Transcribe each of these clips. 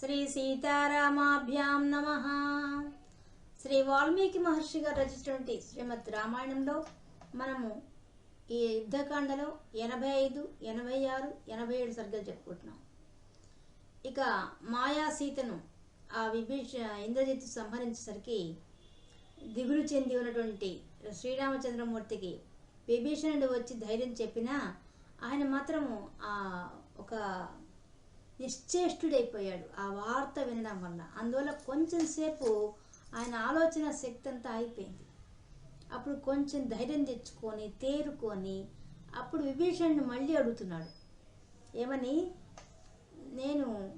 శ్రీ సీతారామాభ్యాం నమ. శ్రీ వాల్మీకి మహర్షి గారు రచించినటువంటి శ్రీమద్ రామాయణంలో మనము ఈ యుద్ధకాండలో ఎనభై ఐదు ఎనభై ఆరు ఎనభై ఏడు సరిగ్గా చెప్పుకుంటున్నాం. ఇక మాయా సీతను ఆ విభీష ఇంద్రజిత్తు సంహరించేసరికి దిగులు చెంది ఉన్నటువంటి శ్రీరామచంద్రమూర్తికి విభీషణుడు వచ్చి ధైర్యం చెప్పినా ఆయన మాత్రము ఆ ఒక నిశ్చేష్టుడైపోయాడు. ఆ వార్త వినడం వల్ల. అందువల్ల కొంచెం సేపు ఆయన ఆలోచన శక్తి అంతా అయిపోయింది. అప్పుడు కొంచెం ధైర్యం తెచ్చుకొని తేరుకొని అప్పుడు విభీషణుడు మళ్ళీ అడుగుతున్నాడు. ఏమని? నేను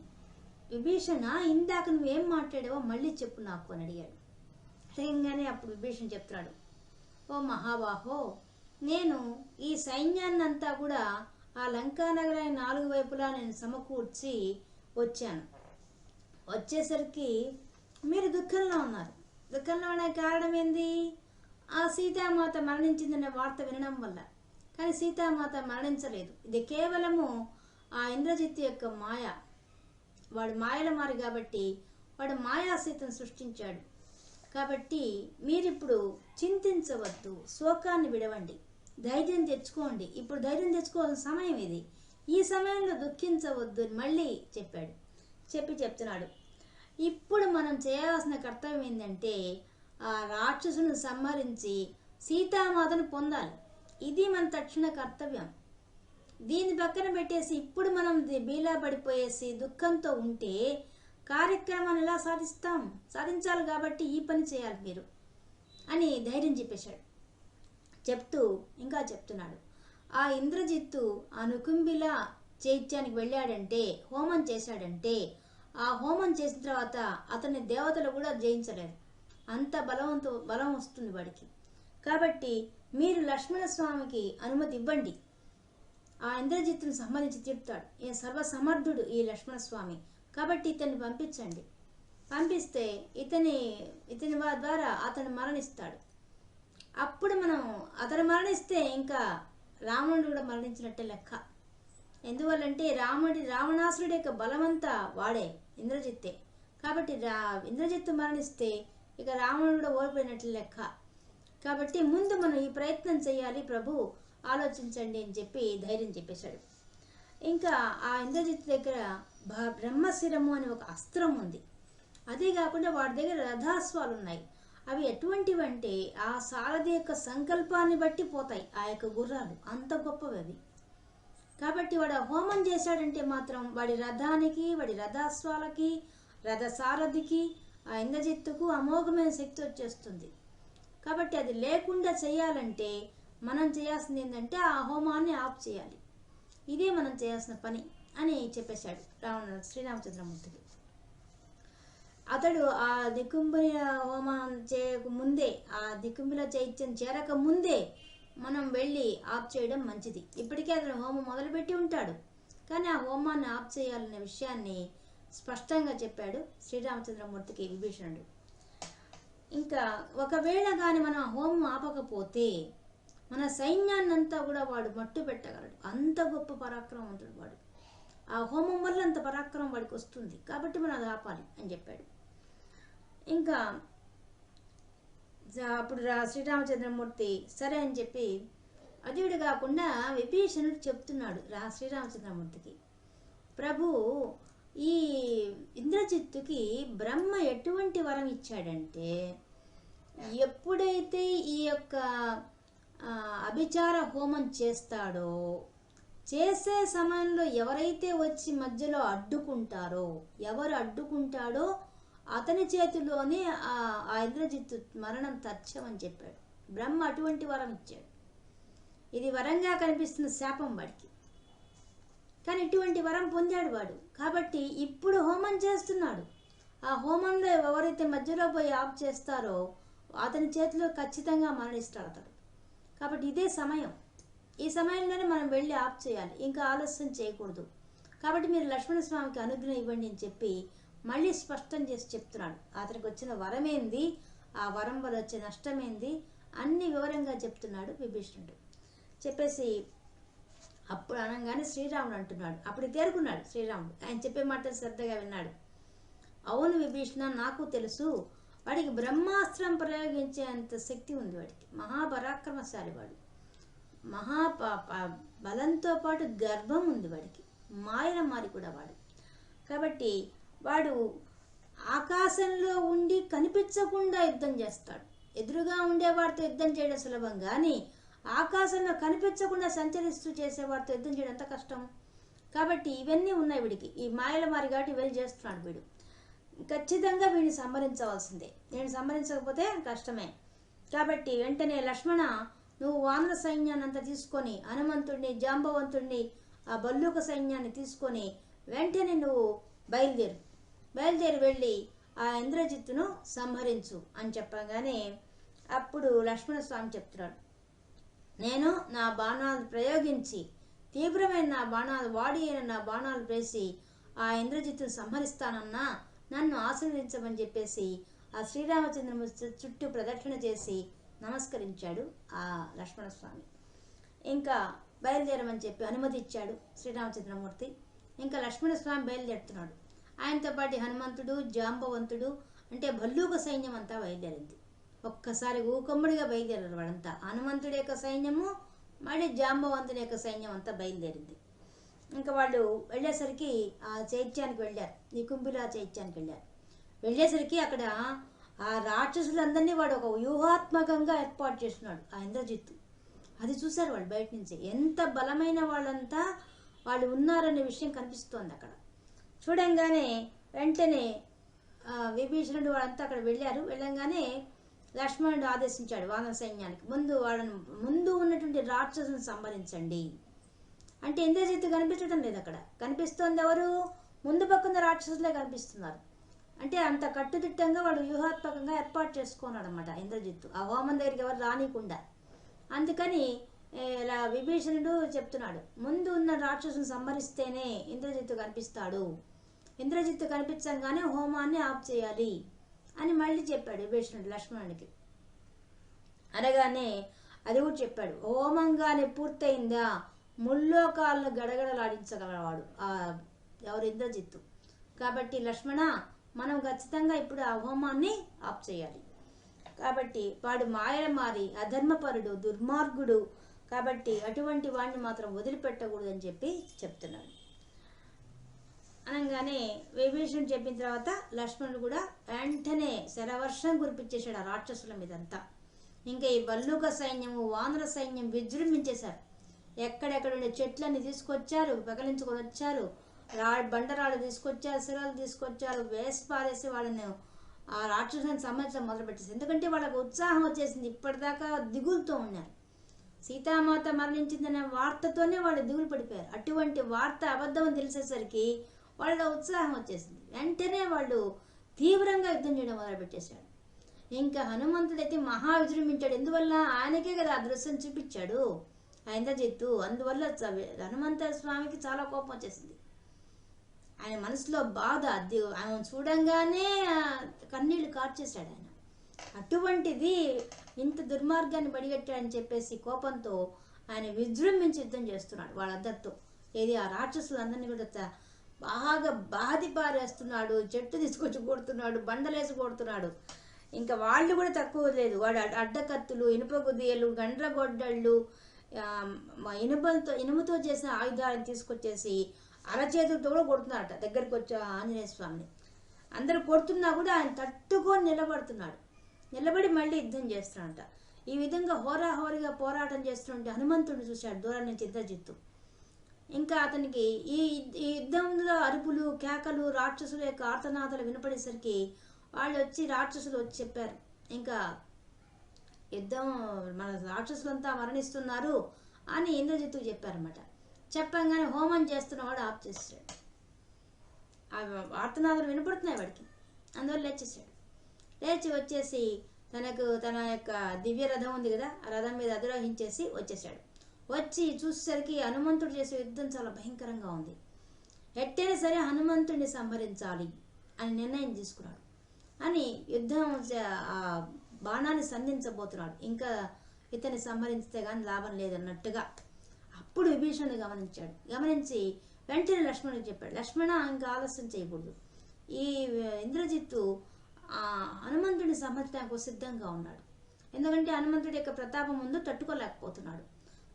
విభీషణ ఇందాక నువ్వేం మాట్లాడావో మళ్ళీ చెప్పు నాకు అని అడిగాడు. అడగంగానే అప్పుడు విభీషణ చెప్తున్నాడు. ఓ మహాబాహో నేను ఈ సైన్యాన్నంతా కూడా ఆ లంకా నగరాన్ని నాలుగు వైపులా నేను సమకూర్చి వచ్చాను. వచ్చేసరికి మీరు దుఃఖంలో ఉన్నారు. దుఃఖంలో ఉండే కారణం ఏంది? ఆ సీతామాత మరణించిందనే వార్త వినడం వల్ల. కానీ సీతామాత మరణించలేదు. ఇది కేవలము ఆ ఇంద్రజిత్ యొక్క మాయ. వాడు మాయల మారి కాబట్టి వాడు మాయా సృష్టించాడు. కాబట్టి మీరిప్పుడు చింతించవద్దు. శోకాన్ని విడవండి. ధైర్యం తెచ్చుకోండి. ఇప్పుడు ధైర్యం తెచ్చుకోవాల్సిన సమయం ఇది. ఈ సమయంలో దుఃఖించవద్దు అని మళ్ళీ చెప్పాడు. చెప్పి చెప్తున్నాడు. ఇప్పుడు మనం చేయాల్సిన కర్తవ్యం ఏంటంటే ఆ రాక్షసును సంహరించి సీతామాతను పొందాలి. ఇది మన తక్షణ కర్తవ్యం. దీన్ని పక్కన పెట్టేసి ఇప్పుడు మనం ది- బీలా పడిపోయేసి దుఃఖంతో ఉంటే కార్యక్రమాన్ని ఎలా సాధిస్తాం? సాధించాలి కాబట్టి ఈ పని చేయాలి మీరు అని ధైర్యం చెప్పేశాడు. చెప్తూ ఇంకా చెప్తున్నాడు. ఆ ఇంద్రజిత్తు ఆ నుకుంబిల చైత్యానికి వెళ్ళాడంటే హోమం చేశాడంటే ఆ హోమం చేసిన తర్వాత అతని దేవతలు కూడా జయించలేరు. అంత బలవంతు బలం వస్తుంది వాడికి. కాబట్టి మీరు లక్ష్మణ స్వామికి అనుమతి ఇవ్వండి. ఆ ఇంద్రజిత్తును సంబంధించి తిడతాడు ఈ సర్వసమర్థుడు ఈ లక్ష్మణ స్వామి. కాబట్టి ఇతన్ని పంపించండి. పంపిస్తే ఇతని ఇతని ద్వారా అతను మరణిస్తాడు. అప్పుడు మనం అతను మరణిస్తే ఇంకా రావణుడు కూడా మరణించినట్టే లెక్క. ఎందువల్లంటే రాముడి రావణాసురుడి యొక్క బలమంతా వాడే ఇంద్రజిత్తే. కాబట్టి రా ఇంద్రజిత్తు మరణిస్తే ఇక రావణుడు కూడా ఓడిపోయినట్లు లెక్క. కాబట్టి ముందు మనం ఈ ప్రయత్నం చేయాలి ప్రభు ఆలోచించండి అని చెప్పి ధైర్యం చెప్పేశాడు. ఇంకా ఆ ఇంద్రజిత్ దగ్గర బ్రహ్మశిరము అనే ఒక అస్త్రం ఉంది. అదే కాకుండా వాడి దగ్గర రథాస్వాలు ఉన్నాయి. అవి ఎటువంటివంటే ఆ సారథి యొక్క సంకల్పాన్ని బట్టి పోతాయి ఆ యొక్క గుర్రాలు. అంత గొప్పవి అవి. కాబట్టి వాడు హోమం చేశాడంటే మాత్రం వాడి రథానికి వాడి రథాస్వాలకి రథ సారథికి ఆ ఇంద్రజిత్తుకు అమోఘమైన శక్తి వచ్చేస్తుంది. కాబట్టి అది లేకుండా చేయాలంటే మనం చేయాల్సింది ఏంటంటే ఆ హోమాన్ని ఆఫ్ చేయాలి. ఇదే మనం చేయాల్సిన పని అని చెప్పేశాడు రావణ శ్రీరామచంద్రమూర్తికి అతడు ఆ దికుంబుల హోమం చేయక ముందే ఆ దిక్కుంబుల చైత్యం చేరక ముందే మనం వెళ్ళి ఆఫ్ చేయడం మంచిది. ఇప్పటికే అతను హోమం మొదలుపెట్టి ఉంటాడు. కానీ ఆ హోమాన్ని ఆఫ్ చేయాలనే విషయాన్ని స్పష్టంగా చెప్పాడు శ్రీరామచంద్రమూర్తికి విభీషణుడు. ఇంకా ఒకవేళ కానీ మనం ఆ హోమం ఆపకపోతే మన సైన్యాన్నంతా కూడా వాడు మట్టు పెట్టగలడు అంత గొప్ప పరాక్రమవంతుడు వాడు. ఆ హోమం వల్ల అంత పరాక్రమం వాడికి వస్తుంది. కాబట్టి మనం అది ఆపాలి అని చెప్పాడు. ఇంకా అప్పుడు రా శ్రీరామచంద్రమూర్తి సరే అని చెప్పి అదుడు కాకుండా విభీషణుడు చెప్తున్నాడు రా శ్రీరామచంద్రమూర్తికి. ప్రభు ఈ ఇంద్రజిత్తుకి బ్రహ్మ ఎటువంటి వరం ఇచ్చాడంటే ఎప్పుడైతే ఈ యొక్క అభిచార హోమం చేస్తాడో చేసే సమయంలో ఎవరైతే వచ్చి మధ్యలో అడ్డుకుంటారో ఎవరు అడ్డుకుంటాడో అతని చేతిలోనే ఆ ఆ ఇంద్రజిత్తు మరణం తథ్యమని చెప్పాడు. బ్రహ్మ అటువంటి వరం ఇచ్చాడు. ఇది వరంగా కనిపిస్తున్న శాపం వాడికి. కానీ ఇటువంటి వరం పొందాడు వాడు. కాబట్టి ఇప్పుడు హోమం చేస్తున్నాడు. ఆ హోమంలో ఎవరైతే మధ్యలో పోయి ఆఫ్ చేస్తారో అతని చేతిలో ఖచ్చితంగా మరణిస్తాడు అతడు. కాబట్టి ఇదే సమయం. ఈ సమయంలోనే మనం వెళ్ళి ఆఫ్ చేయాలి. ఇంకా ఆలస్యం చేయకూడదు. కాబట్టి మీరు లక్ష్మణ స్వామికి అనుగ్రహం ఇవ్వండి అని చెప్పి మళ్ళీ స్పష్టం చేసి చెప్తున్నాడు. అతనికి వచ్చిన వరం ఏంది ఆ వరం వల్ల వచ్చే నష్టమేంది? అన్ని వివరంగా చెప్తున్నాడు విభీషణుడు. చెప్పేసి అప్పుడు అనగానే శ్రీరాముడు అంటున్నాడు. అప్పుడు తేరుకున్నాడు శ్రీరాముడు. ఆయన చెప్పే మాట శ్రద్ధగా విన్నాడు. అవును విభీషణ నాకు తెలుసు. వాడికి బ్రహ్మాస్త్రం ప్రయోగించేంత శక్తి ఉంది వాడికి. మహాపరాక్రమశాలి వాడు. మహా ప- బలంతో పాటు గర్భం ఉంది వాడికి. మాయన మారి కూడా వాడు. కాబట్టి వాడు ఆకాశంలో ఉండి కనిపించకుండా యుద్ధం చేస్తాడు. ఎదురుగా ఉండేవాడితో యుద్ధం చేయడం సులభం కానీ ఆకాశంలో కనిపించకుండా సంచరిస్తూ చేసేవాడితో యుద్ధం చేయడం ఎంత కష్టం? కాబట్టి ఇవన్నీ ఉన్నాయి వీడికి. ఈ మాయల మారి కాబట్టి ఇవన్నీ చేస్తున్నాడు వీడు. ఖచ్చితంగా వీడిని సంహరించవలసిందే. నేను సంహరించకపోతే కష్టమే. కాబట్టి వెంటనే లక్ష్మణ నువ్వు వానర సైన్యాన్ని అంతా తీసుకొని హనుమంతుడిని జాంబవంతుడిని ఆ బల్లూక సైన్యాన్ని తీసుకొని వెంటనే నువ్వు బయలుదేరు. బయలుదేరి వెళ్ళి ఆ ఇంద్రజిత్తును సంహరించు అని చెప్పగానే అప్పుడు లక్ష్మణ స్వామి చెప్తున్నాడు. నేను నా బాణాలు ప్రయోగించి తీవ్రమైన నా బాణాలు వాడి అయిన నా బాణాలు వేసి ఆ ఇంద్రజిత్తును సంహరిస్తానన్నా నన్ను ఆశీర్వదించమని చెప్పేసి ఆ శ్రీరామచంద్రమూర్తి చుట్టూ ప్రదక్షిణ చేసి నమస్కరించాడు ఆ లక్ష్మణస్వామి. ఇంకా బయలుదేరమని చెప్పి అనుమతి ఇచ్చాడు శ్రీరామచంద్రమూర్తి. ఇంకా లక్ష్మణస్వామి బయలుదేరుతున్నాడు. ఆయనతో పాటు హనుమంతుడు జాంబవంతుడు అంటే భల్లూక సైన్యం అంతా బయలుదేరింది. ఒక్కసారి ఊకమ్ముడిగా బయలుదేరారు వాడంతా హనుమంతుడి యొక్క సైన్యము మళ్ళీ జాంబవంతుడి యొక్క సైన్యం అంతా బయలుదేరింది. ఇంకా వాళ్ళు వెళ్ళేసరికి ఆ చైత్యానికి వెళ్ళారు. నికుంభిలా చైత్యానికి వెళ్ళారు. వెళ్ళేసరికి అక్కడ ఆ రాక్షసులందరినీ వాడు ఒక వ్యూహాత్మకంగా ఏర్పాటు చేస్తున్నాడు ఆ ఇంద్రజిత్తు అది చూశారు వాళ్ళు బయట నుంచి. ఎంత బలమైన వాళ్ళంతా వాళ్ళు ఉన్నారనే విషయం కనిపిస్తోంది అక్కడ. చూడంగానే వెంటనే విభీషణుడు వాళ్ళంతా అక్కడ వెళ్ళారు. వెళ్ళంగానే లక్ష్మణుడు ఆదేశించాడు వానర సైన్యానికి ముందు వాళ్ళను ముందు ఉన్నటువంటి రాక్షసుని సంహరించండి. అంటే ఇంద్రజిత్తు కనిపించడం లేదు అక్కడ. కనిపిస్తోంది ఎవరు? ముందు పక్కన రాక్షసులే కనిపిస్తున్నారు. అంటే అంత కట్టుదిట్టంగా వాడు వ్యూహాత్మకంగా ఏర్పాటు చేసుకున్నాడు అనమాట ఇంద్రజిత్తు. ఆ హోమం దగ్గరికి ఎవరు రానికుండా. అందుకని ఇలా విభీషణుడు చెప్తున్నాడు ముందు ఉన్న రాక్షసుని సంహరిస్తేనే ఇంద్రజిత్తు కనిపిస్తాడు. ఇంద్రజిత్తు కనిపించగానే హోమాన్ని ఆఫ్ చేయాలి అని మళ్ళీ చెప్పాడు విభీషణుడు లక్ష్మణుడికి. అనగానే అది కూడా చెప్పాడు హోమంగానే పూర్తయిందా? ముల్లోకాలను గడగడలాడించగలవాడు ఆ ఎవరు? ఇంద్రజిత్తు. కాబట్టి లక్ష్మణ మనం ఖచ్చితంగా ఇప్పుడు ఆ హోమాన్ని ఆఫ్ చేయాలి. కాబట్టి వాడు మాయల మారి అధర్మపరుడు దుర్మార్గుడు కాబట్టి అటువంటి వాడిని మాత్రం వదిలిపెట్టకూడదని చెప్పి చెప్తున్నాడు. అనగానే విభీషణుడు చెప్పిన తర్వాత లక్ష్మణుడు కూడా వెంటనే శరవర్షం కురిపించేశాడు ఆ రాక్షసుల మీదంతా. ఇంకా ఈ బల్లూక సైన్యము వానర సైన్యం విజృంభించేశారు. ఎక్కడెక్కడ ఉండే చెట్లన్నీ తీసుకొచ్చారు పగలించుకొని వచ్చారు. రా బండరాళ్ళు తీసుకొచ్చారు శిరాలు తీసుకొచ్చారు వేసి పారేసి వాళ్ళని ఆ రాక్షసులను సంబంధించడం మొదలుపెట్టేసి ఎందుకంటే వాళ్ళకు ఉత్సాహం వచ్చేసింది. ఇప్పటిదాకా దిగులుతో ఉన్నారు. సీతామాత మరణించిందనే వార్తతోనే వాళ్ళు దిగులు పడిపోయారు. అటువంటి వార్త అబద్ధం తెలిసేసరికి వాళ్ళ ఉత్సాహం వచ్చేసింది. వెంటనే వాళ్ళు తీవ్రంగా యుద్ధం చేయడం మొదలుపెట్టేశాడు ఇంకా హనుమంతుడైతే మహా విజృంభించాడు ఎందువల్ల? ఆయనకే కదా దృశ్యం చూపించాడు. ఆయన ఇంద్రజిత్తు అందువల్ల హనుమంత స్వామికి చాలా కోపం వచ్చేసింది. ఆయన మనసులో బాధ అది ఆయన చూడంగానే కన్నీళ్ళు కార్చేశాడు ఆయన. అటువంటిది ఇంత దుర్మార్గాన్ని బడిగట్టాడని చెప్పేసి కోపంతో ఆయన విజృంభించి యుద్ధం చేస్తున్నాడు వాళ్ళందరితో. ఏది ఆ రాక్షసులందరినీ కూడా బాగా బాధి పారేస్తున్నాడు చెట్టు తీసుకొచ్చి కొడుతున్నాడు బండలేసి కొడుతున్నాడు. ఇంకా వాళ్ళు కూడా తక్కువ లేదు. వాడు అడ్డకత్తులు ఇనుప గుదియలు గండ్రగొడ్డళ్ళు ఇనుపలతో ఇనుముతో చేసిన ఆయుధాలను తీసుకొచ్చేసి అరచేతులతో కూడా కొడుతున్నాడట దగ్గరికి వచ్చి ఆంజనేయ స్వామిని. అందరు కొడుతున్నా కూడా ఆయన తట్టుకొని నిలబడుతున్నాడు. నిలబడి మళ్ళీ యుద్ధం చేస్తున్నాడట. ఈ విధంగా హోరాహోరీగా పోరాటం చేస్తుంటే హనుమంతుడిని చూశాడు దూరం నుంచి ఇంద్రజిత్తు ఇంకా అతనికి ఈ ఈ యుద్ధంలో అరుపులు కేకలు రాక్షసుల యొక్క ఆర్తనాదాలు వినపడేసరికి వాళ్ళు వచ్చి రాక్షసులు వచ్చి చెప్పారు. ఇంకా యుద్ధం మన రాక్షసులంతా మరణిస్తున్నారు అని ఇంద్రజిత్తు చెప్పారన్నమాట. చెప్పంగానే హోమం చేస్తున్నవాడు ఆఫ్ చేస్తాడు. ఆ ఆర్తనాదాలు వినపడుతున్నాయి వాడికి. అందువల్ల లేచేసాడు లేచి వచ్చేసి తనకు తన యొక్క దివ్య రథం ఉంది కదా ఆ రథం మీద అధిరోహించేసి వచ్చేసాడు వచ్చి చూసేసరికి హనుమంతుడు చేసే యుద్ధం చాలా భయంకరంగా ఉంది. ఎట్టైనా సరే హనుమంతుడిని సంహరించాలి అని నిర్ణయం తీసుకున్నాడు. అని యుద్ధం ఆ బాణాన్ని సంధించబోతున్నాడు. ఇంకా ఇతన్ని సంహరిస్తే కానీ లాభం లేదన్నట్టుగా అప్పుడు విభీషణుడు గమనించాడు. గమనించి వెంటనే లక్ష్మణుడు చెప్పాడు. లక్ష్మణ ఇంకా ఆలస్యం చేయకూడదు. ఈ ఇంద్రజిత్తు హనుమంతుడిని సమర్థడానికి సిద్ధంగా ఉన్నాడు. ఎందుకంటే హనుమంతుడి యొక్క ప్రతాపం ముందు తట్టుకోలేకపోతున్నాడు.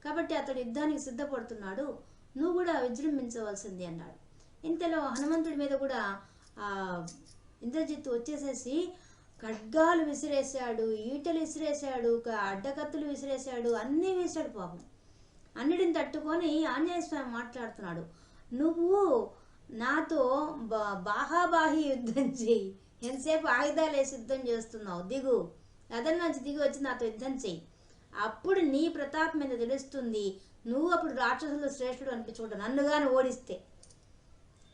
కాబట్టి అతడు యుద్ధానికి సిద్ధపడుతున్నాడు. నువ్వు కూడా విజృంభించవలసింది అన్నాడు. ఇంతలో హనుమంతుడి మీద కూడా ఆ ఇంద్రజిత్తు వచ్చేసేసి ఖడ్గాలు విసిరేశాడు ఈటలు విసిరేశాడు అడ్డకత్తులు విసిరేశాడు అన్నీ వేశాడు పాపం. అన్నిటిని తట్టుకొని ఆంజనేయ స్వామి మాట్లాడుతున్నాడు. నువ్వు నాతో బా- బాహాబాహి యుద్ధం చెయ్యి. ఎంతసేపు ఆయుధాలు వేసి యుద్ధం చేస్తున్నావు? దిగు. అదన నుంచి దిగి వచ్చి నాతో యుద్ధం చెయ్యి. అప్పుడు నీ ప్రతాపం మీద తెలుస్తుంది? నువ్వు అప్పుడు రాక్షసులు శ్రేష్ఠుడు అనిపించుకుంటావు. నన్నుగానే ఓడిస్తే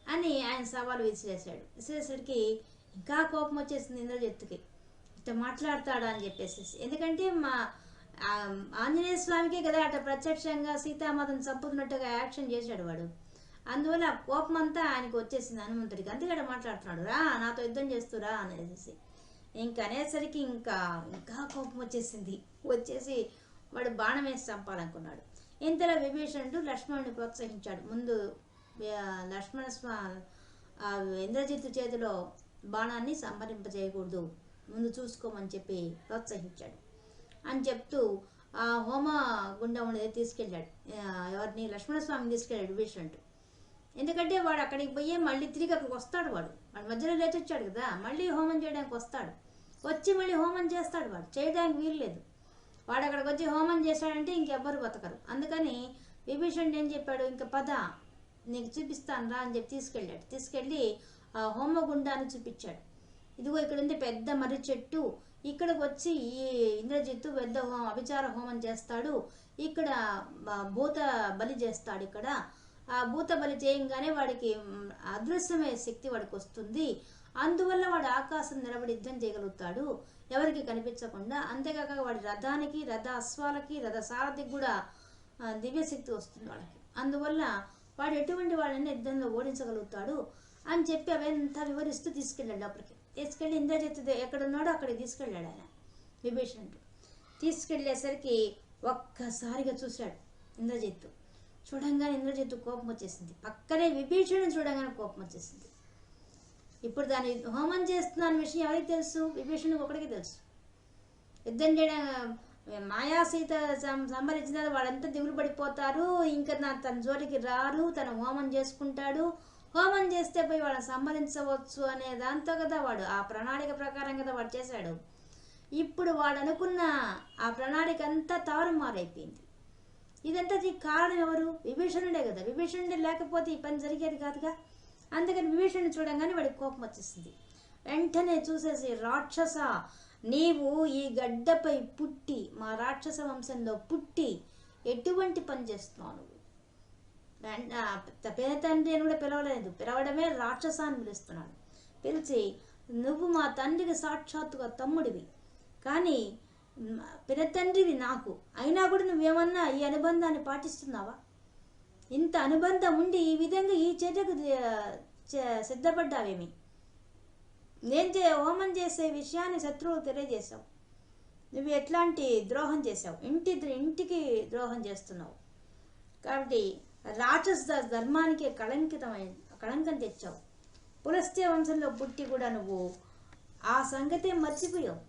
అని ఆయన సవాలు విసిరేశాడు. విసిరేసరికి ఇంకా కోపం వచ్చేసింది ఇంద్రజిత్తుకి. ఇట్లా మాట్లాడతాడా? అని చెప్పేసి ఎందుకంటే మా ఆంజనేయ స్వామికే కదా అట ప్రత్యక్షంగా సీతామాతను చంపుతున్నట్టుగా యాక్షన్ చేశాడు వాడు. అందువల్ల కోపం అంతా ఆయనకు వచ్చేసింది హనుమంతుడికి. అందుకే మాట్లాడుతున్నాడు. రా నాతో యుద్ధం చేస్తురా అనేసి. ఇంకా అనేసరికి ఇంకా ఇంకా కోపం వచ్చేసింది. వచ్చేసి వాడు బాణం వేసి చంపాలనుకున్నాడు. ఇంతలో విభీషణుడు లక్ష్మణుని ప్రోత్సహించాడు. ముందు లక్ష్మణ స్వా ఇంద్రజిత్తు చేతిలో బాణాన్ని సంహరింపజేయకూడదు. ముందు చూసుకోమని చెప్పి ప్రోత్సహించాడు. అని చెప్తూ ఆ హోమ గుండం ఉండేది తీసుకెళ్ళాడు. ఎవరిని? లక్ష్మణస్వామిని తీసుకెళ్ళాడు విభీషణుడు. ఎందుకంటే వాడు అక్కడికి పోయి మళ్ళీ తిరిగి అక్కడికి వస్తాడు వాడు. వాడు మధ్యలో లేచి వచ్చాడు కదా మళ్ళీ హోమం చేయడానికి వస్తాడు. వచ్చి మళ్ళీ హోమం చేస్తాడు వాడు. చేయడానికి వీల్లేదు వాడు అక్కడికి వచ్చి హోమం చేశాడంటే ఇంకెవ్వరు బతకరు. అందుకని విభీషణుడు ఏం చెప్పాడు? ఇంక పద నీకు చూపిస్తాను రా అని చెప్పి తీసుకెళ్ళాడు. తీసుకెళ్ళి ఆ హోమగుండాన్ని చూపించాడు. ఇదిగో ఇక్కడ ఉంది పెద్ద మర్రి చెట్టు. ఇక్కడికి వచ్చి ఈ ఇంద్రజిత్తు పెద్ద హోమం అభిచార హోమం చేస్తాడు. ఇక్కడ భూత బలి చేస్తాడు ఇక్కడ. ఆ భూత బలి చేయంగానే వాడికి అదృశ్యమయ్యే శక్తి వాడికి వస్తుంది. అందువల్ల వాడు ఆకాశం నిలబడి యుద్ధం చేయగలుగుతాడు. ఎవరికి కనిపించకుండా. అంతేకాక వాడి రథానికి రథ అశ్వాలకి రథ సారథికి కూడా దివ్యశక్తి వస్తుంది వాడికి. అందువల్ల వాడు ఎటువంటి వాడిని యుద్ధంలో ఓడించగలుగుతాడు. అని చెప్పి అవంతా వివరిస్తూ తీసుకెళ్ళాడు లోపలికి. తీసుకెళ్ళి ఇంద్రజిత్తు ఎక్కడ ఉన్నాడో అక్కడికి తీసుకెళ్ళాడు ఆయన. విభీషణుడు తీసుకెళ్ళేసరికి ఒక్కసారిగా చూశాడు ఇంద్రజిత్తు. చూడంగానే ఇంద్రజిత్తు కోపం వచ్చేసింది. పక్కనే విభీషణుడు చూడంగానే కోపం వచ్చేసింది. ఇప్పుడు దాని హోమం చేస్తున్న విషయం ఎవరికి తెలుసు? విభీషణుడికి ఒకడికి తెలుసు. యుద్ధం చేయడం మాయా సీత సం- సంహరించిన వాళ్ళంతా దిగులు పడిపోతారు. ఇంకా నా తన జోలికి రారు తన హోమం చేసుకుంటాడు. హోమం చేస్తే పోయి వాళ్ళని సంహరించవచ్చు అనే దాంతో కదా వాడు ఆ ప్రణాళిక ప్రకారం కదా వాడు చేశాడు. ఇప్పుడు వాడు అనుకున్న ఆ ప్రణాళిక అంతా తారుమారైపోయింది. ఇదంతా దీనికి కారణం ఎవరు? విభీషణుడే కదా. విభీషణుడే లేకపోతే ఈ పని జరిగేది కాదుగా? అందుకని విభీషణుడు చూడంగానే వాడికి కోపం వచ్చేసింది. వెంటనే చూసేసి రాక్షస నీవు ఈ గడ్డపై పుట్టి మా రాక్షస వంశంలో పుట్టి ఎటువంటి పని చేస్తున్నావు నువ్వు? పేద తండ్రి అని కూడా పిలవలేదు. పిలవడమే రాక్షస అని పిలుస్తున్నాడు. పిలిచి నువ్వు మా తండ్రికి సాక్షాత్తుగా తమ్ముడివి. కానీ మ్, పినతండ్రివి నాకు. అయినా కూడా నువ్వేమన్నా ఈ అనుబంధాన్ని పాటిస్తున్నావా? ఇంత అనుబంధం ఉండి ఈ విధంగా ఈ చర్యకు సిద్ధపడ్డావేమి? నేను చే హోమం చేసే విషయాన్ని శత్రువు తెలియజేశావు. నువ్వు ఎట్లాంటి ద్రోహం చేసావు ఇంటి ఇంటికి ద్రోహం చేస్తున్నావు. కాబట్టి రాక్షస ధర్మానికే కళంకితమైన కళంకం తెచ్చావు. పులస్త్య వంశంలో పుట్టి కూడా నువ్వు ఆ సంగతే మర్చిపోయావు.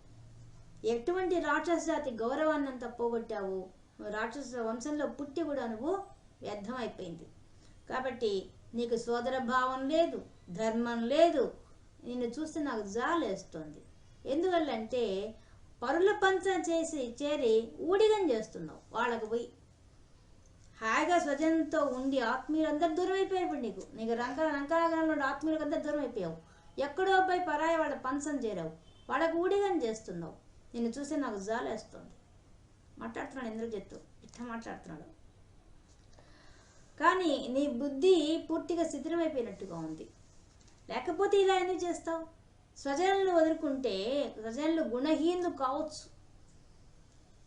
ఎటువంటి రాక్షస జాతి గౌరవాన్ని అంతా పోగొట్టావు రాక్షస వంశంలో పుట్టి కూడా నువ్వు వ్యర్థమైపోయింది. కాబట్టి నీకు సోదర భావం లేదు ధర్మం లేదు. నిన్ను చూస్తే నాకు జాలేస్తుంది ఎందువల్లంటే పరుల పంచ చేసి చేరి ఊడిగం చేస్తున్నావు. వాళ్ళకు పోయి హాయిగా స్వజనంతో ఉండి ఆత్మీయులందరూ దూరం అయిపోయారు నీకు. నీకు రంక రంకరాగరంలో ఆత్మీయులకు అందరూ దూరం అయిపోయావు ఎక్కడో పోయి పరాయి వాళ్ళ పంచం చేరావు. వాళ్ళకు ఊడిగం చేస్తున్నావు. నిన్ను చూస్తే నాకు జాలేస్తుంది మాట్లాడుతున్నాడు ఇంద్రజిత్తు ఇట్లా మాట్లాడుతున్నాడు. కానీ నీ బుద్ధి పూర్తిగా శిథిరమైపోయినట్టుగా ఉంది. లేకపోతే ఇలా ఎందుకు చేస్తావు? స్వజనులు వదులుకుంటే స్వజనులు గుణహీనులు కావచ్చు.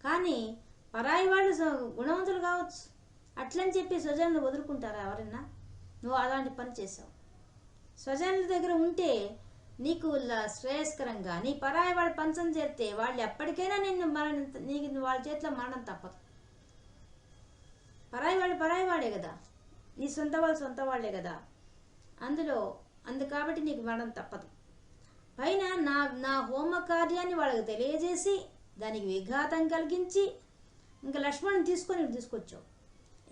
కానీ పరాయి వాళ్ళు గుణవంతులు కావచ్చు. అట్లని చెప్పి స్వజనులు వదులుకుంటారా ఎవరన్నా? నువ్వు అలాంటి పని చేసావు స్వజనుల దగ్గర ఉంటే నీకు శ్రేయస్కరంగా నీ పరాయి వాడు పంచం చేరితే వాళ్ళు ఎప్పటికైనా నిన్ను మరణం నీకు వాళ్ళ చేతిలో మరణం తప్పదు. పరాయి వాళ్ళు పరాయి వాడే కదా. నీ సొంత వాళ్ళు సొంత వాళ్ళే కదా. అందులో అందు కాబట్టి నీకు మరణం తప్పదు. పైన నా నా హోమ కార్యాన్ని వాళ్ళకి తెలియజేసి దానికి విఘాతం కలిగించి ఇంకా లక్ష్మణుని తీసుకొని తీసుకొచ్చావు.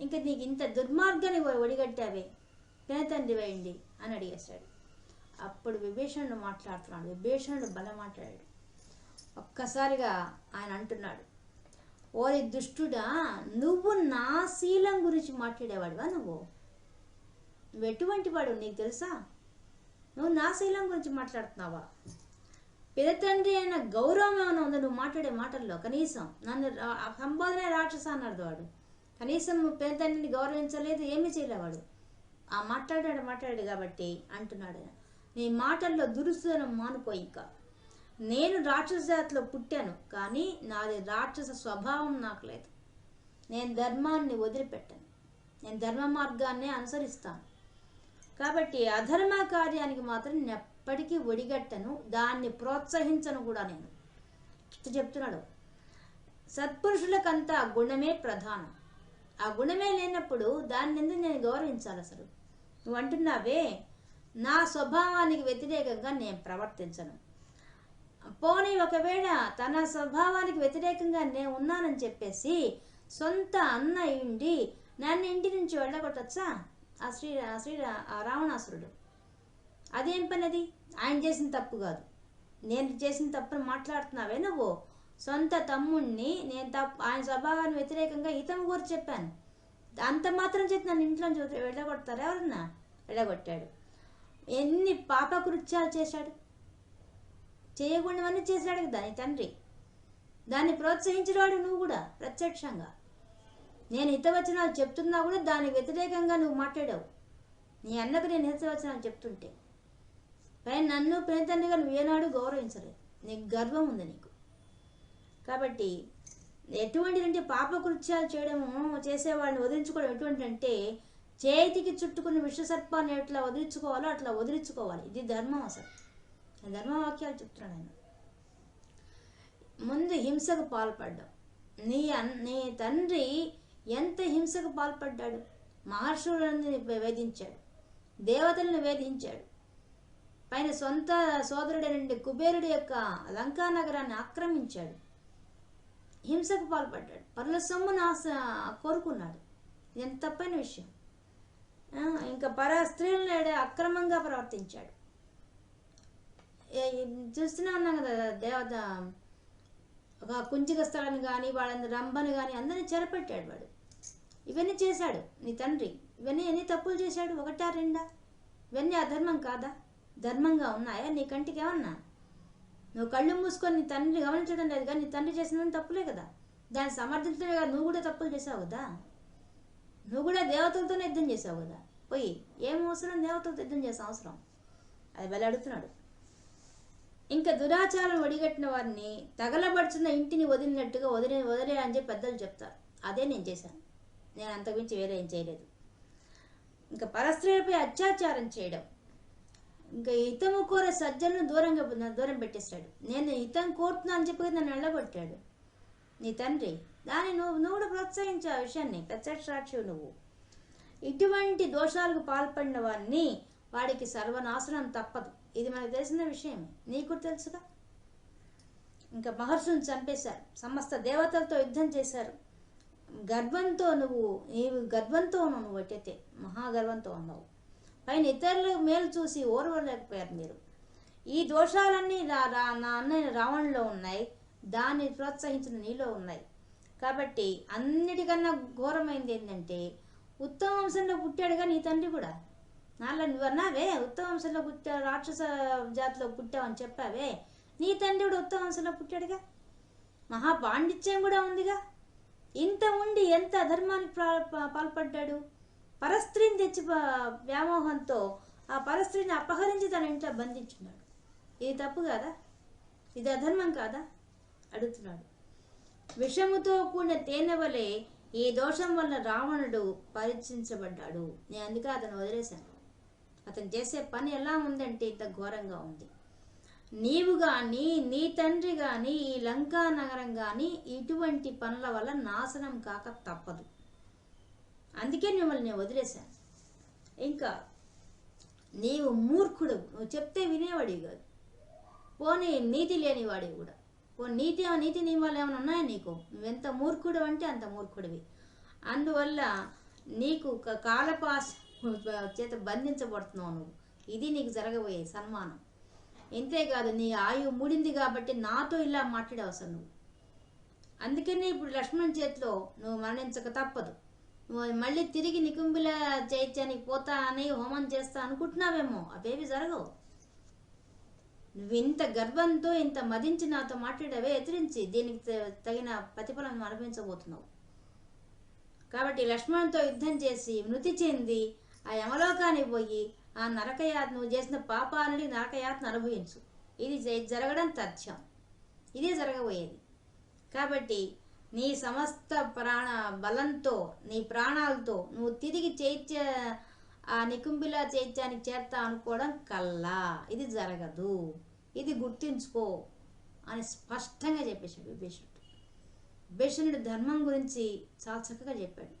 ఇంక నీకు ఇంత దుర్మార్గాన్ని ఒడిగట్టావే పినతండ్రి వేయండి అని అడిగేశాడు. అప్పుడు విభీషణుడు మాట్లాడుతున్నాడు. విభీషణుడు బలం మాట్లాడాడు. ఒక్కసారిగా ఆయన అంటున్నాడు ఓరి దుష్టుడా నువ్వు నా శీలం గురించి మాట్లాడేవాడువా నువ్వు? నువ్వు ఎటువంటి వాడు నీకు తెలుసా? నువ్వు నా శీలం గురించి మాట్లాడుతున్నావా? పిదతండ్రి అయిన గౌరవం ఏమైనా ఉందో? నువ్వు మాట్లాడే మాటల్లో కనీసం నన్ను సంబోధన రాక్షస అన్నాడు వాడు. కనీసం నువ్వు గౌరవించలేదు ఏమీ చేయలేవాడు ఆ మాట్లాడాడు మాట్లాడాడు కాబట్టి అంటున్నాడు. నీ మాటల్లో దురుసుదనం మానుకో ఇంకా. నేను రాక్షస జాతిలో పుట్టాను కానీ నాది రాక్షస స్వభావం నాకు లేదు. నేను ధర్మాన్ని వదిలిపెట్టాను. నేను ధర్మ మార్గాన్నే అనుసరిస్తాను. కాబట్టి అధర్మ కార్యానికి మాత్రం నేను ఎప్పటికీ ఒడిగట్టను దాన్ని ప్రోత్సహించను కూడా నేను. చెప్తున్నాడు. సత్పురుషులకంతా గుణమే ప్రధానం. ఆ గుణమే లేనప్పుడు దాన్ని ఎందుకు నేను గౌరవించాలి అసలు? నువ్వు అంటున్నావే నా స్వభావానికి వ్యతిరేకంగా నేను ప్రవర్తించను. పోనీ ఒకవేళ తన స్వభావానికి వ్యతిరేకంగా నేను ఉన్నానని చెప్పేసి సొంత అన్న ఉండి నన్ను ఇంటి నుంచి వెళ్ళగొట్టచ్చా? ఆ శ్రీ శ్రీ ఆ రావణాసురుడు. అదేం పని అది? ఆయన చేసిన తప్పు కాదు. నేను చేసిన తప్పుని మాట్లాడుతున్నావే నువ్వు? సొంత తమ్ముణ్ణి నేను తప్పు ఆయన స్వభావాన్ని వ్యతిరేకంగా ఈతం కూడా చెప్పాను. అంత మాత్రం చేతి నన్ను ఇంట్లో వెళ్ళగొడతారు ఎవరన్నా? వెళ్ళగొట్టాడు. ఎన్ని పాపకృత్యాలు చేశాడు? చేయకూడవన్నీ చేశాడు దాని తండ్రి. దాన్ని ప్రోత్సహించినవాడు నువ్వు కూడా ప్రత్యక్షంగా. నేను హితవచనాలు చెప్తున్నా కూడా దానికి వ్యతిరేకంగా నువ్వు మాట్లాడావు. నీ అన్నకు నేను హితవచనాలు చెప్తుంటే. పైన నన్ను ప్రేతండ్రిగా నువ్వు ఏనాడు గౌరవించలేదు. నీకు గర్వం ఉంది నీకు. కాబట్టి ఎటువంటి అంటే పాపకృత్యాలు చేయడము చేసేవాడిని వదిలించుకోవడం ఎటువంటి అంటే చేతికి చుట్టుకున్న విషసర్పాన్ని ఎట్లా వదిలించుకోవాలో అట్లా వదిలించుకోవాలి. ఇది ధర్మం అసలు. ధర్మవాక్యాలు చెప్తున్నాను ఆయన. ముందు హింసకు పాల్పడ్డాం. నీ అన్ నీ తండ్రి ఎంత హింసకు పాల్పడ్డాడు? మహర్షులని వేధించాడు. దేవతలను వేధించాడు. పైన సొంత సోదరుడైన కుబేరుడి యొక్క లంకా నగరాన్ని ఆక్రమించాడు. హింసకు పాల్పడ్డాడు. పనుల సొమ్మును ఆశ కోరుకున్నాడు. ఎంత తప్పైన విషయం. ఇంకా పర స్త్రీలను అక్రమంగా ప్రవర్తించాడు. ఏ- చూస్తూనే ఉన్నాం కదా దేవత ఒక కుంచిక స్థలాన్ని కానీ వాళ్ళని రంభని కానీ అందరినీ చెరపెట్టాడు వాడు. ఇవన్నీ చేశాడు. నీ తండ్రి. ఇవన్నీ ఎన్ని తప్పులు చేశాడు? ఒకటా రెండా? ఇవన్నీ అధర్మం కాదా? ధర్మంగా ఉన్నాయా? నీ కంటికి ఏమన్నా? నువ్వు కళ్ళు మూసుకొని నీ తండ్రి గమనించడం లేదు కానీ నీ తండ్రి చేసిన తప్పులే కదా? దాన్ని సమర్థించడమే కదా? నువ్వు కూడా తప్పులు చేసావు కదా? నువ్వు కూడా దేవతలతోనే యుద్ధం చేసావు కదా? పోయి ఏం అవసరం దేవతలతో యుద్ధం చేసే అవసరం? అది వెళ్ళి ఇంకా దురాచారం వడిగట్టిన వారిని తగలబడుచున్న ఇంటిని వదిలినట్టుగా వదిలే వదిలే అని చెప్పి పెద్దలు చెప్తారు. అదే నేను చేశాను. నేను అంతకుమించి వేరే ఏం చేయలేదు. ఇంకా పరస్త్రీలపై అత్యాచారం చేయడం. ఇంకా హితము కోర సజ్జలను దూరంగా దూరం పెట్టేస్తాడు. నేను హితం కోరుతున్నా అని చెప్పి నన్ను వెళ్ళగొట్టాడు నీ తండ్రి దాన్ని నువ్వు నువ్వు కూడా ప్రోత్సహించు ఆ విషయాన్ని. ప్రత్యక్ష సాక్షి నువ్వు. ఇటువంటి దోషాలకు పాల్పడిన వారిని వాడికి సర్వనాశనం తప్పదు. ఇది మనకు తెలిసిన విషయమే నీకు తెలుసుగా? ఇంకా మహర్షుని చంపేశారు. సమస్త దేవతలతో యుద్ధం చేశారు. గర్వంతో నువ్వు నీవు గర్వంతో నువ్వు అట్టయితే మహాగర్వంతో ఉన్నావు. పైన ఇతరుల మేలు చూసి ఓర్వలేకపోయారు మీరు. ఈ దోషాలన్నీ రా రా నా అన్నయ్య రావణులో ఉన్నాయి. దాన్ని ప్రోత్సహించిన నీలో ఉన్నాయి. కాబట్టి అన్నిటికన్నా ఘోరమైంది ఏంటంటే ఉత్తమ వంశంలో పుట్టాడుగా నీ తండ్రి కూడా. నాలో నువ్వు అన్నావే ఉత్తమ వంశంలో పుట్టా రాక్షస జాతిలో పుట్టావని చెప్పావే. నీ తండ్రి కూడా ఉత్తమ వంశంలో పుట్టాడుగా? మహా పాండిత్యం కూడా ఉందిగా. ఇంత ఉండి ఎంత అధర్మానికి పాల్పడ్డాడు? పరస్త్రీని తెచ్చి వ్యామోహంతో ఆ పరస్త్రీని అపహరించి తన ఇంట్లో బంధించున్నాడు ఇది తప్పు కాదా? ఇది అధర్మం కాదా? అడుగుతున్నాడు. విషముతో కూడిన తేనె వలె ఈ దోషం వల్ల రావణుడు పరీక్షించబడ్డాడు. నేను అందుకే అతను వదిలేశాను. అతను చేసే పని ఎలా ఉందంటే ఇంత ఘోరంగా ఉంది. నీవు కానీ నీ తండ్రి కానీ ఈ లంకా నగరం కానీ ఇటువంటి పనుల వల్ల నాశనం కాక తప్పదు. అందుకే మిమ్మల్ని నేను వదిలేశాను. ఇంకా నీవు మూర్ఖుడు నువ్వు చెప్తే వినేవాడివి కాదు. పోనీ నీతి లేనివాడివి కూడా. ఓ నీతి ఆ నీతి నియమాలు ఏమైనా ఉన్నాయా నీకు? నువ్వెంత మూర్ఖుడు అంటే అంత మూర్ఖుడివి. అందువల్ల నీకు క- కాలపాస చేత బంధించబడుతున్నావు నువ్వు. ఇది నీకు జరగబోయే సన్మానం. ఇంతేకాదు నీ ఆయువు ముడింది కాబట్టి నాతో ఇలా మాట్లాడావు అసలు నువ్వు. అందుకనే ఇప్పుడు లక్ష్మణ్ చేతిలో నువ్వు మరణించక తప్పదు. మళ్ళీ తిరిగి నికుంబుల చైత్యానికి పోతా అని హోమం చేస్తా అనుకుంటున్నావేమో. అవేవి జరగవు. నువ్వు ఇంత గర్వంతో ఇంత మదించి నాతో మాట్లాడవే ఎదిరించి దీనికి త- తగిన ప్రతిఫలం అనుభవించబోతున్నావు. కాబట్టి లక్ష్మణుతో యుద్ధం చేసి మృతి చెంది ఆ యమలోకానికి పోయి ఆ నరకయాత్ నువ్వు చేసిన పాపాలని నరకయాత్ను అనుభవించు. ఇది జరగడం తథ్యం. ఇదే జరగబోయేది. కాబట్టి నీ సమస్త ప్రాణ బలంతో నీ ప్రాణాలతో నువ్వు తిరిగి చైత్య ఆ నికుంభిల చైత్యానికి చేర్తా అనుకోవడం కల్లా. ఇది జరగదు. ఇది గుర్తించుకో అని స్పష్టంగా చెప్పేశాడు విభీషణుడు. విభీషణుడు ధర్మం గురించి చాలా చక్కగా చెప్పాడు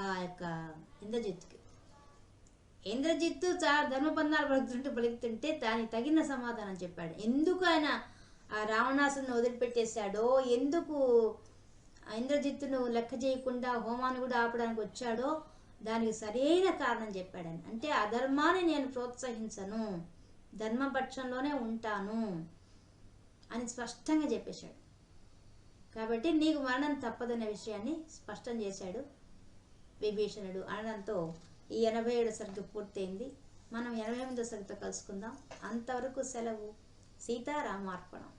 ఆ యొక్క ఇంద్రజిత్తుకి ఇంద్రజిత్తు చాలా ధర్మబంధాలు పలుకుతుంటే పలుకుతుంటే దానికి తగిన సమాధానం చెప్పాడు. ఎందుకు ఆయన ఆ రావణాసుని వదిలిపెట్టేశాడో ఎందుకు ఇంద్రజిత్తును లెక్క చేయకుండా హోమాన్ని కూడా ఆపడానికి వచ్చాడో దానికి సరైన కారణం చెప్పాడని. అంటే అధర్మాన్ని నేను ప్రోత్సహించను. ధర్మపక్షంలోనే ఉంటాను అని స్పష్టంగా చెప్పేశాడు. కాబట్టి నీకు మరణం తప్పదనే విషయాన్ని స్పష్టం చేశాడు విభీషణుడు. అనడంతో ఈ ఎనభై ఏడు సరుకు పూర్తయింది. మనం ఎనభై ఎనిమిదో సరుకుతో కలుసుకుందాం. అంతవరకు సెలవు. సీతారామార్పణం.